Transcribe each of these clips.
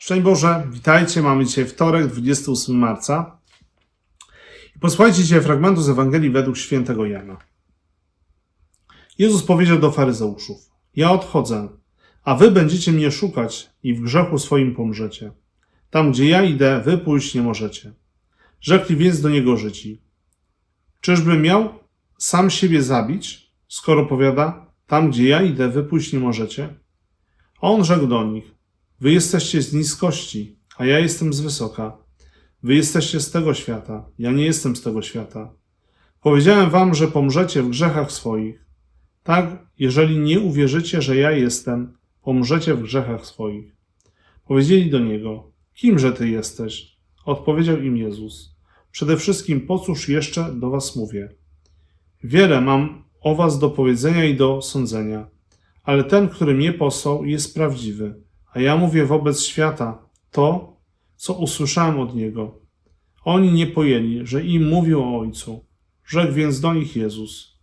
Szczęść Boże, witajcie. Mamy dzisiaj wtorek, 28 marca. Posłuchajcie dzisiaj fragmentu z Ewangelii według świętego Jana. Jezus powiedział do faryzeuszów: Ja odchodzę, a wy będziecie mnie szukać i w grzechu swoim pomrzecie. Tam, gdzie ja idę, wy pójść nie możecie. Rzekli więc do niego Żydzi: Czyżby miał sam siebie zabić, skoro powiada: Tam, gdzie ja idę, wy pójść nie możecie? A on rzekł do nich: Wy jesteście z niskości, a ja jestem z wysoka. Wy jesteście z tego świata, ja nie jestem z tego świata. Powiedziałem wam, że pomrzecie w grzechach swoich. Tak, jeżeli nie uwierzycie, że ja jestem, pomrzecie w grzechach swoich. Powiedzieli do niego: Kimże ty jesteś? Odpowiedział im Jezus: Przede wszystkim po cóż jeszcze do was mówię? Wiele mam o was do powiedzenia i do sądzenia, ale ten, który mnie posłał, jest prawdziwy, a ja mówię wobec świata to, co usłyszałem od niego. Oni nie pojęli, że im mówił o Ojcu. Rzekł więc do nich Jezus: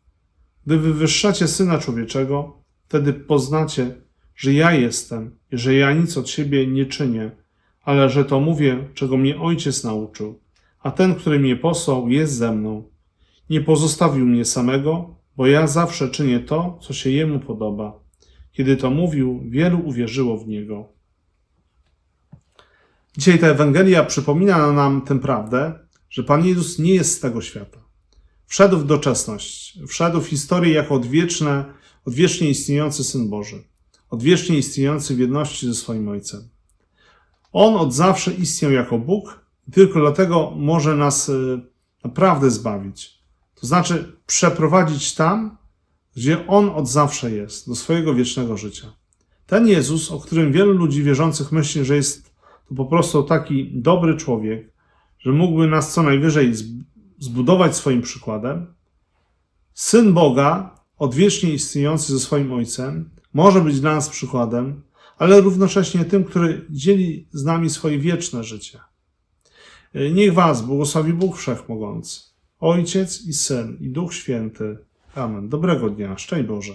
Gdy wywyższacie syna człowieczego, wtedy poznacie, że ja jestem i że ja nic od siebie nie czynię, ale że to mówię, czego mnie ojciec nauczył. A ten, który mnie posłał, jest ze mną. Nie pozostawił mnie samego, bo ja zawsze czynię to, co się jemu podoba. Kiedy to mówił, wielu uwierzyło w niego. Dzisiaj ta Ewangelia przypomina nam tę prawdę, że Pan Jezus nie jest z tego świata. Wszedł w doczesność, wszedł w historię jako odwieczne, odwiecznie istniejący Syn Boży, odwiecznie istniejący w jedności ze swoim Ojcem. On od zawsze istniał jako Bóg i tylko dlatego może nas y, naprawdę zbawić. To znaczy przeprowadzić tam, gdzie On od zawsze jest, do swojego wiecznego życia. Ten Jezus, o którym wielu ludzi wierzących myśli, że jest to po prostu taki dobry człowiek, że mógłby nas co najwyżej zb- zbudować swoim przykładem, Syn Boga, odwiecznie istniejący ze swoim Ojcem, może być dla nas przykładem, ale równocześnie tym, który dzieli z nami swoje wieczne życie. Niech Was błogosławi Bóg Wszechmogący, Ojciec i Syn i Duch Święty. Amen. Dobrego dnia. Szczęść Boże.